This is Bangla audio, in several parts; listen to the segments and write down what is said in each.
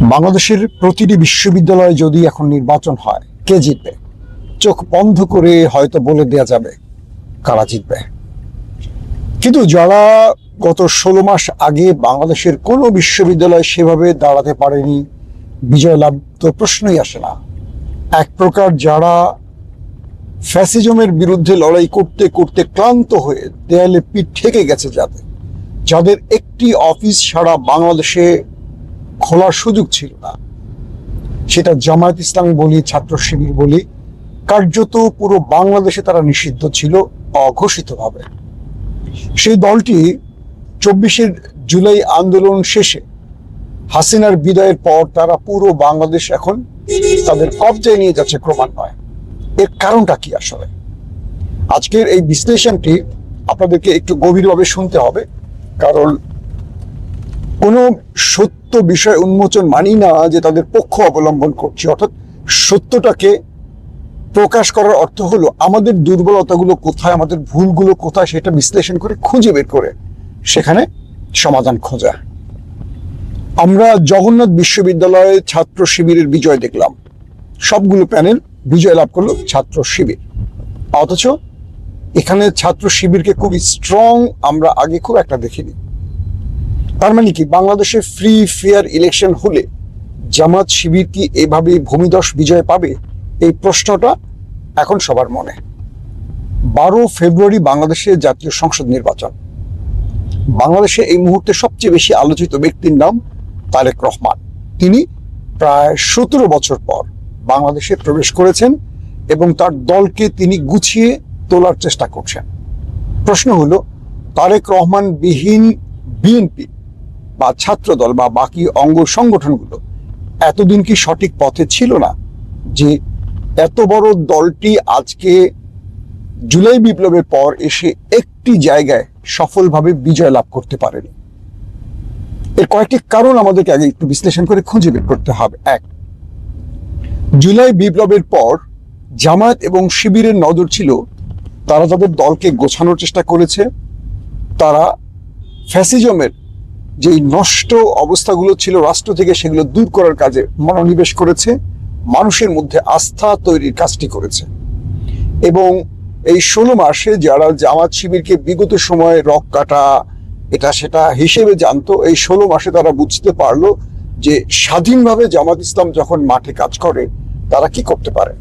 বাংলাদেশের প্রতিটি বিশ্ববিদ্যালয়ে যদি এখন নির্বাচন হয়, কে জিতবে? চোখ বন্ধ করে হয়তো বলে দেয়া যাবে কারা জিতবে। কিন্তু যারা গত ষোলো মাস আগে বাংলাদেশের কোনো বিশ্ববিদ্যালয় সেভাবে দাঁড়াতে পারেনি, বিজয় লাভ তো প্রশ্নই আসে না। এক প্রকার যারা ফ্যাসিজমের বিরুদ্ধে লড়াই করতে করতে ক্লান্ত হয়ে দেয়ালে পিঠ ঠেকে গেছে যাদের। যাদের একটি অফিস ছাড়া বাংলাদেশে খোলার সুযোগ ছিল না। সেটা জামায়াত ইসলামী বলি, ছাত্র শিবির বলি, কার্যত পুরো বাংলাদেশে তারা নিষিদ্ধ ছিল অঘোষিতভাবে। সেই দলটি চব্বিশের জুলাই আন্দোলন শেষে হাসিনার বিদায়ের পর তারা পুরো বাংলাদেশ এখন তাদের কবজায় নিয়ে যাচ্ছে ক্রমান্বয়ে। এর কারণটা কি আসলে? আজকের এই বিশ্লেষণটি আপনাদেরকে একটু গভীরভাবে শুনতে হবে, কারণ কোনো সত্য বিষয় উন্মোচন মানি না যে তাদের পক্ষ অবলম্বন করছে। অর্থাৎ সত্যটাকে প্রকাশ করার অর্থ হলো আমাদের দুর্বলতাগুলো কোথায়, আমাদের ভুলগুলো কোথায় সেটা বিশ্লেষণ করে খুঁজে বের করে সেখানে সমাধান খোঁজা। আমরা জগন্নাথ বিশ্ববিদ্যালয়ে ছাত্র শিবিরের বিজয় দেখলাম। সবগুলো প্যানেল বিজয় লাভ করল ছাত্র শিবির। অথচ এখানে ছাত্র শিবিরকে খুবই স্ট্রং আমরা আগে খুব একটা দেখিনি। তার মানে কি? বাংলাদেশে ফ্রি ফেয়ার ইলেকশন হলে জামাত শিবির কি এভাবে ভূমিদশ বিজয় পাবে? এই প্রশ্নটা এখন সবার মনে। বারো ফেব্রুয়ারি বাংলাদেশে জাতীয় সংসদ নির্বাচন। বাংলাদেশে এই মুহূর্তে সবচেয়ে বেশি আলোচিত ব্যক্তির নাম তারেক রহমান। তিনি প্রায় সতেরো বছর পর বাংলাদেশে প্রবেশ করেছেন এবং তার দলকে তিনি গুছিয়ে তোলার চেষ্টা করছেন। প্রশ্ন হলো, তারেক রহমান বিহীন বিএনপি বা ছাত্রদল বা বাকি অঙ্গ সংগঠনগুলো এতদিন কি সঠিক পথে ছিল না যে এত বড় দলটি আজকে জুলাই বিপ্লবের পর এসে একটি জায়গায় সফলভাবে বিজয় লাভ করতে পারেনি? এর কয়েকটি কারণ আমাদেরকে আগে একটু বিশ্লেষণ করে খুঁজে বের করতে হবে। এক, জুলাই বিপ্লবের পর জামায়াত এবং শিবিরের নজর ছিল তারা তাদের দলকে গোছানোর চেষ্টা করেছে, তারা ফ্যাসিজমের যে নষ্ট অবস্থাগুলো ছিল রাষ্ট্র থেকে সেগুলো দূর করার কাজে মনোনিবেশ করেছে, মানুষের মধ্যে আস্থা তৈরির কাজটি করেছে। এবং এই ষোলো মাসে যারা জামাত শিবিরকে বিগত সময়ে রক কাটা, এটা সেটা হিসেবে জানতো, এই ষোলো মাসে তারা বুঝতে পারল যে স্বাধীনভাবে জামাত ইসলাম যখন মাঠে কাজ করে, তারা কি করতে পারে?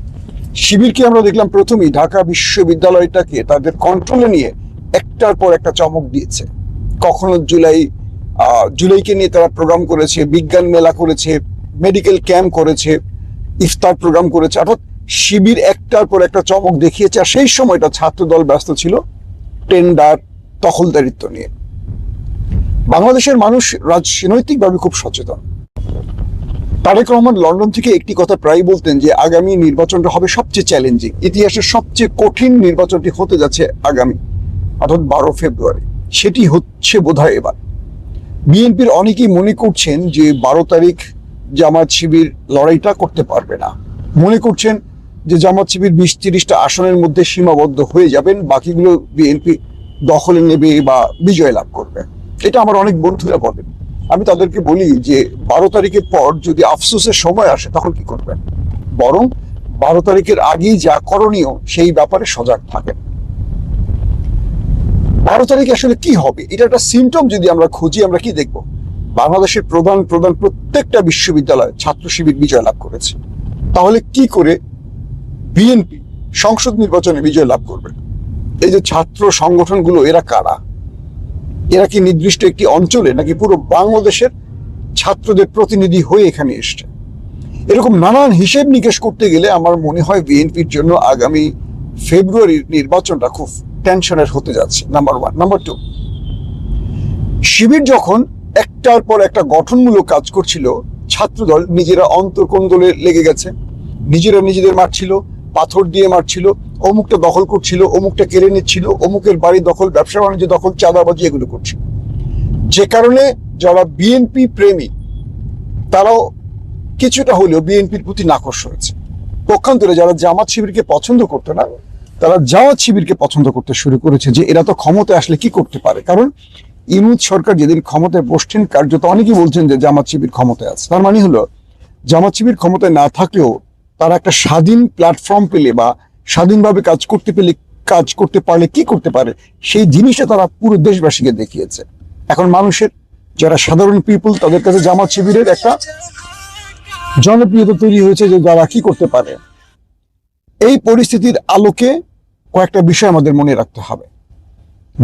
শিবিরকে আমরা দেখলাম প্রথমেই ঢাকা বিশ্ববিদ্যালয়টাকে তাদের কন্ট্রোলে নিয়ে একটার পর একটা চমক দিয়েছে। কখনো জুলাই জুলাইকে নিয়ে তারা প্রোগ্রাম করেছে, বিজ্ঞান মেলা করেছে মেডিকেল ক্যাম্প করেছে, ইফতার প্রোগ্রাম করেছে। অর্থাৎ শিবির একটার পর একটা চমক দেখিয়েছে, আর সেই সময়টা ছাত্র দল ব্যস্ত ছিল টেন্ডার দখলদারিত্ব নিয়ে। বাংলাদেশের মানুষ রাজনৈতিকভাবে খুব সচেতন। তারেক রহমান লন্ডন থেকে একটি কথা প্রায় বলতেন যে, আগামী নির্বাচনটা হবে সবচেয়ে চ্যালেঞ্জিং ইতিহাসের সবচেয়ে কঠিন নির্বাচনটি হতে যাচ্ছে আগামী, অর্থাৎ বারো ফেব্রুয়ারি। সেটি হচ্ছে বোধহয় এবার। বিএনপির অনেকেই মনে করছেন যে বারো তারিখ জামাত শিবির লড়াইটা করতে পারবে না। মনে করছেন যে জামাত শিবির বিশ তিরিশটা আসনের মধ্যে সীমাবদ্ধ হয়ে যাবেন, বাকিগুলো বিএনপি দখলে নেবে বা বিজয় লাভ করবে। এটা আমার অনেক বন্ধুরা বলেন। আমি তাদেরকে বলি যে বারো তারিখের পর যদি আফসোসের সময় আসে, তখন কি করবেন? বরং বারো তারিখের আগেই যা করণীয়, সেই ব্যাপারে সজাগ থাকেন। বারো তারিখে আসলে কি হবে? এটা একটা সিমটম যদি আমরা খুঁজি, আমরা কি দেখব? বাংলাদেশের প্রধান প্রধান প্রত্যেকটা বিশ্ববিদ্যালয় ছাত্র শিবির বিজয় লাভ করেছে। তাহলে কি করে বিএনপি সংসদ নির্বাচনে বিজয় লাভ করবে? এই যে ছাত্র সংগঠনগুলো, এরা কারা? এরা কি নির্দিষ্ট একটি অঞ্চলে নাকি পুরো বাংলাদেশের ছাত্রদের প্রতিনিধি হয়ে এখানে এসছে? এরকম নানান হিসেব নিকেশ করতে গেলে আমার মনে হয় বিএনপির জন্য আগামী ফেব্রুয়ারির নির্বাচনটা খুব টেনশনের হতে যাচ্ছে নাম্বার ওয়ান নাম্বার টু শিবির যখন একটার পর একটা গঠনমূলক কাজ করছিল, ছাত্রদল নিজেরা অন্তর্কোন্দলে লেগে গেছে। নিজেরা নিজেদের মারছিল, পাথর দিয়ে মারছিল, অমুকটা দখল করছিল, অমুকটা কেড়ে নিচ্ছিল, অমুকের বাড়ি দখল, ব্যবসা বাণিজ্য দখল, চাঁদাবাজি এগুলো করছিল। যে কারণে যারা বিএনপি প্রেমী, তারাও কিছুটা হলেও বিএনপির প্রতি নাকশ হয়েছে। পক্ষান্তরে যারা জামাত শিবিরকে পছন্দ করতো না তারা জামাত শিবিরকে পছন্দ করতে শুরু করেছে যে এরা তো ক্ষমতায় আসলে কি করতে পারে। কারণ ইনুদ সরকার যেদিন ক্ষমতায় বসছেন, কার্যত অনেকেই বলছেন যে জামাত শিবির ক্ষমতায় আছে। তার মানে হলো, জামাত শিবির ক্ষমতায় না থাকলেও তারা একটা স্বাধীন প্ল্যাটফর্ম পেলে বা স্বাধীনভাবে কাজ করতে পেলে, কাজ করতে পারলে কি করতে পারে, সেই জিনিসটা তারা পুরো দেশবাসীকে দেখিয়েছে। এখন মানুষের, যারা সাধারণ পিপল তাদের কাছে জামাত শিবিরের একটা জনপ্রিয়তা তৈরি হয়েছে যে যারা কি করতে পারে। এই পরিস্থিতির আলোকে কয়েকটা বিষয় আমাদের মনে রাখতে হবে।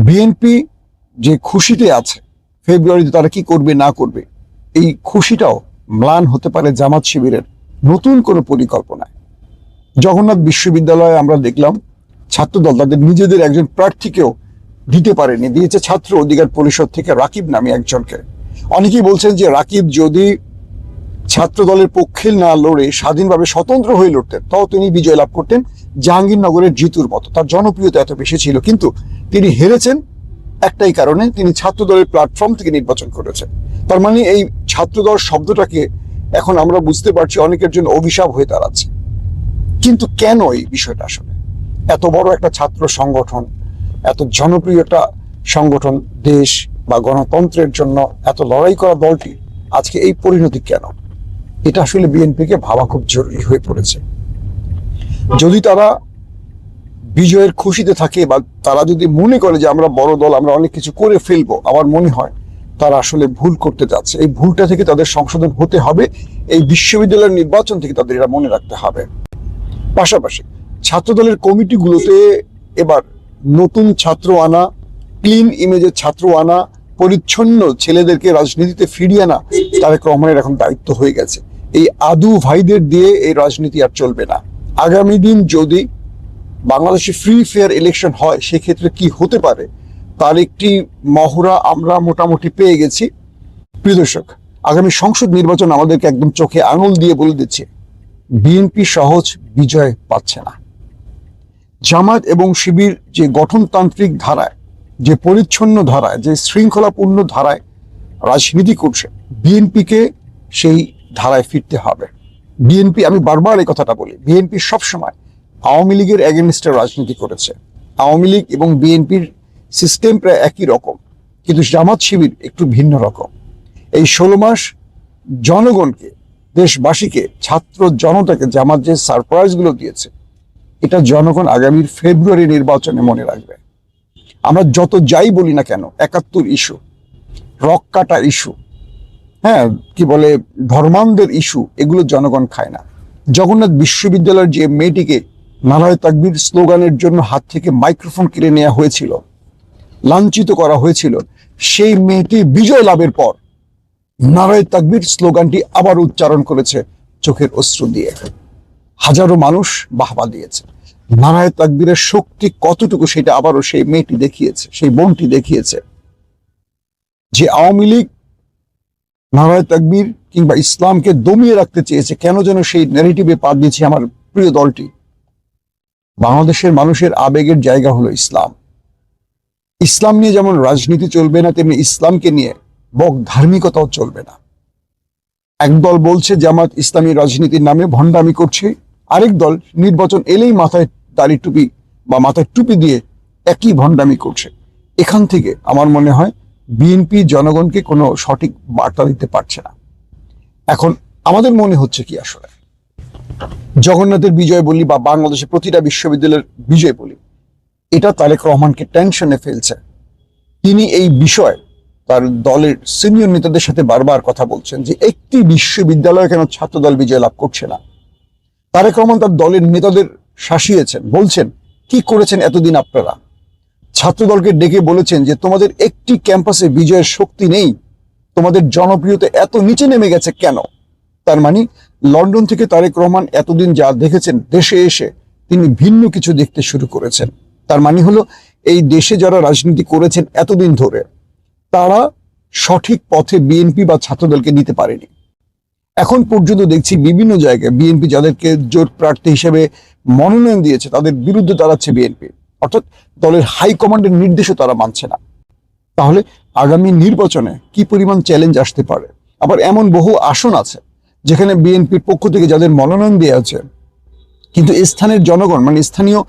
বিএনপি যে খুশিতে আছে, ফেব্রুয়ারিতে তারা কি করবে, না করবে, এই খুশিটাও ম্লান হতে পারে জামাত শিবিরের নতুন কোনো পরিকল্পনায়। জগন্নাথ বিশ্ববিদ্যালয়ে আমরা দেখলাম, ছাত্রদল তাদের নিজেদের একজন প্রার্থীকেও দিতে পারেনি, দিয়েছে ছাত্র অধিকার পরিষদ থেকে রাকিব নামে একজনকে। অনেকেই বলছেন যে রাকিব যদি ছাত্র দলের পক্ষে না লড়ে স্বাধীনভাবে স্বতন্ত্র হয়ে লড়তেন, তাও তিনি বিজয় লাভ করতেন জাহাঙ্গীরনগরের জিতুর মতো। তার জনপ্রিয়তা এত বেশি ছিল, কিন্তু তিনি হেরেছেন একটাই কারণে তিনি ছাত্র দলের প্ল্যাটফর্ম থেকে নির্বাচন করেছেন। তার মানে এই ছাত্রদল শব্দটাকে এখন আমরা বুঝতে পারছি অনেকের জন্য অভিশাপ হয়ে দাঁড়াচ্ছে। কিন্তু কেন এই বিষয়টা আসলে? এত বড় একটা ছাত্র সংগঠন, এত জনপ্রিয় একটা সংগঠন দেশ বা গণতন্ত্রের জন্য এত লড়াই করা দলটি, আজকে এই পরিণতি কেন? এটা আসলে বিএনপিকে ভাবা খুব জরুরি হয়ে পড়েছে। যদি তারা বিজয়ের খুশিতে থাকে বা তারা যদি মনে করে যে আমরা বড় দল, আমরা অনেক কিছু করে ফেলব, আমার মনে হয় তারা আসলে ভুল করতে যাচ্ছে। এই ভুলটা থেকে তাদের সংশোধন হতে হবে, এই বিশ্ববিদ্যালয়ের নির্বাচন থেকে তাদের এটা মনে রাখতে হবে। পাশাপাশি ছাত্রদলের কমিটিগুলোতে এবার নতুন ছাত্র আনা, ক্লিন ইমেজের ছাত্র আনা, পরিচ্ছন্ন ছেলেদেরকে রাজনীতিতে ফিরিয়ে আনা, তারেক রহমানের এখন দায়িত্ব হয়ে গেছে। এই আদু ভাইদের দিয়ে এই রাজনীতি আর চলবে না। আগামী দিন যদি বাংলাদেশে ফ্রি ফেয়ার ইলেকশন হয়, সেক্ষেত্রে কি হতে পারে? তার একটি মহড়া আমরা মোটামুটি পেয়ে গেছি। প্রিয় দর্শক, আগামী সংসদ নির্বাচন আমাদেরকে একদম চোখে আঙুল দিয়ে বলে দিচ্ছে, বিএনপি সহজ বিজয় পাচ্ছে না। জামাত এবং শিবির যে গঠনতান্ত্রিক ধারায়, যে পরিচ্ছন্ন ধারায়, যে শৃঙ্খলাপূর্ণ ধারায় রাজনীতি করছে, বিএনপিকে সেই ধারায় ফিরতে হবে। বিএনপি, আমি বারবার এই কথাটা বলি, বিএনপি সবসময় আওয়ামী লীগের এগেনস্টে রাজনীতি করেছে। আওয়ামী লীগ এবং বিএনপির সিস্টেম প্রায় একই রকম, কিন্তু জামাত শিবির একটু ভিন্ন রকম। এই ষোলো মাস জনগণকে, দেশবাসীকে, ছাত্র জনতাকে জামাত যে সারপ্রাইজগুলো দিয়েছে, এটা জনগণ আগামীর ফেব্রুয়ারি নির্বাচনে মনে রাখবে। আমরা যত যাই বলি না কেন, একাত্তর ইস্যু রক কাটা ইস্যু হ্যাঁ কি বলে, ধর্মান্ধের ইস্যু, এগুলো জনগণ খায় না। জগন্নাথ বিশ্ববিদ্যালয়ের যে মেয়েটিকে নারায় তাকবির স্লোগানের জন্য হাত থেকে মাইক্রোফোন কেড়ে নেওয়া হয়েছিল, লাঞ্ছিত করা হয়েছিল, সেই মেয়েটি বিজয় লাভের পর নারায় তাকবির স্লোগানটি আবার উচ্চারণ করেছে চোখের অশ্রু দিয়ে। হাজারো মানুষ বাহবা দিয়েছে। নারায় তাকবীরের শক্তি কতটুকু সেটা আবারও সেই মেয়েটি দেখিয়েছে, সেই বোনটি দেখিয়েছে যে আওয়ামী লীগ নারায় তাকবীর কিংবা ইসলামকে দমিয়ে রাখতে চেয়েছে, কেন যেন সেই ন্যারেটিভে পা দিয়েছে আমার প্রিয় দলটি? বাংলাদেশের মানুষের আবেগের জায়গা হলো ইসলাম। ইসলাম নিয়ে যেমন রাজনীতি চলবে না, তেমনি ইসলামকে নিয়ে বক ধার্মিকতাও চলবে না। একদল বলছে, জামাত ইসলামী রাজনীতির নামে ভণ্ডামি করছে। আরেক দল নির্বাচন এলেই মাথায় দাড়ি টুপি বা মাথায় টুপি দিয়ে একই ভণ্ডামি করছে। এখান থেকে আমার মনে হয় বিএনপি জনগণকে কোনো সঠিক বার্তা দিতে পারছে না। এখন আমাদের মনে হচ্ছে কি আসলে? জগন্নাথের বিজয় বলি বা বাংলাদেশের প্রতিটা বিশ্ববিদ্যালয়ের বিজয় বলি, এটা তারেক রহমানকে টেনশনে ফেলছে। তিনি এই বিষয়ে তার দলের সিনিয়র নেতাদের সাথে বারবার কথা বলছেন যে একটি বিশ্ববিদ্যালয় কেন ছাত্রদল বিজয় লাভ করছে না? তারেক রহমান তার দলের নেতাদের শাসিয়েছেন, বলছেন, কি করেছেন এতদিন আপনারা? ছাত্রদলকে ডেকে বলেছেন যে তোমাদের একটি ক্যাম্পাসে বিজয়ের শক্তি নেই। তোমাদের জনপ্রিয়তা এত নিচে নেমে গেছে কেন? তার মানে লন্ডন থেকে তারেক রহমান এতদিন যা দেখেছেন, দেশে এসে তিনি ভিন্ন কিছু দেখতে শুরু করেছেন। তার মানে হলো, এই দেশে যারা রাজনীতি করেছেন এতদিন ধরে, তারা সঠিক পথে বিএনপি বা ছাত্রদলকে নিতে পারেনি। এখন পর্যন্ত দেখছি বিভিন্ন জায়গায় বিএনপি যাদেরকে জোট প্রার্থী হিসেবে মনোনয়ন দিয়েছে, তাদের বিরুদ্ধে দাঁড়াচ্ছে বিএনপি। অর্থাৎ দলের হাইকমান্ডের নির্দেশও তারা মানছে না। তাহলে আগামী নির্বাচনে কি পরিমাণ চ্যালেঞ্জ আসতে পারে? আবার এমন বহু আসন আছে, যেখানে বিএনপির পক্ষ থেকে যাদের মনোনয়ন দেওয়া আছে কিন্তু স্থানের জনগণ মানে স্থানীয়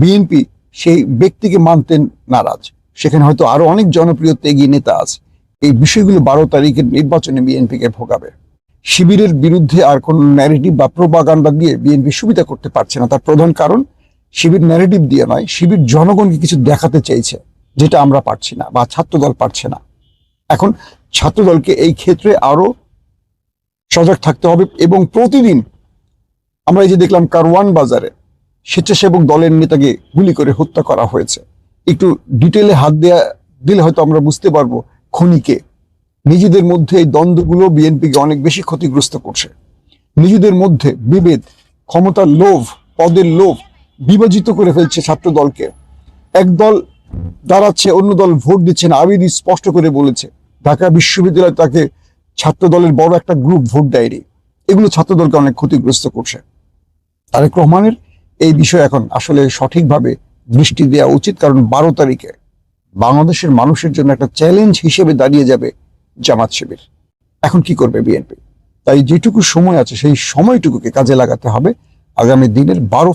বিএনপি সেই ব্যক্তিকে মানতে নারাজ। সেখানে হয়তো আরও অনেক জনপ্রিয় ত্যাগী নেতা আছে। এই বিষয়গুলো বারো তারিখের নির্বাচনে বিএনপিকে ভোগাবে। শিবিরের বিরুদ্ধে আর কোন ন্যারেটিভ বা প্রোপাগান্ডা দিয়ে বিএনপি সুবিধা করতে পারছে না। তার প্রধান কারণ শিবির ন্যারেটিভ দিয়ে নয়, শিবির জনগণকে কিছু দেখাতে চাইছে, যেটা আমরা পারছি না বা ছাত্রদল পারছে না। এখন ছাত্রদলকে এই ক্ষেত্রে আরও সজাগ থাকতে হবে এবং প্রতিদিন আমরা এই যে দেখলাম কারওয়ান বাজারে স্বেচ্ছাসেবক দলের নেতাকে গুলি করে হত্যা করা হয়েছে। একটু ডিটেলে হাত দেয়া, দিলে হয়তো আমরা বুঝতে পারব খনিকে। নিজেদের মধ্যে এই দ্বন্দ্বগুলো বিএনপিকে অনেক বেশি ক্ষতিগ্রস্ত করছে। নিজেদের মধ্যে বিভেদ, ক্ষমতার লোভ, পদের লোভ বিভাজিত করে ফেলছে ছাত্র দলকে। এক দল দাঁড়াচ্ছে, অন্য দল ভোট দিচ্ছে না। আবিদ স্পষ্ট করে বলেছে, ঢাকা বিশ্ববিদ্যালয় তাকে ছাত্র দলের বড় একটা গ্রুপ ভোট দেয়নি। এগুলো ছাত্র দলকে অনেক ক্ষতিগ্রস্ত করছে। তারেক রহমানের এই বিষয়ে এখন আসলে সঠিকভাবে দৃষ্টি দেওয়া উচিত, কারণ বারো তারিখে বাংলাদেশের মানুষের জন্য একটা চ্যালেঞ্জ হিসেবে দাঁড়িয়ে যাবে জামাত শিবির। এখন কি করবে বিএনপি? তাই যেটুকু সময় আছে, সেই সময়টুকুকে কাজে লাগাতে হবে। আগামী দিনের বারো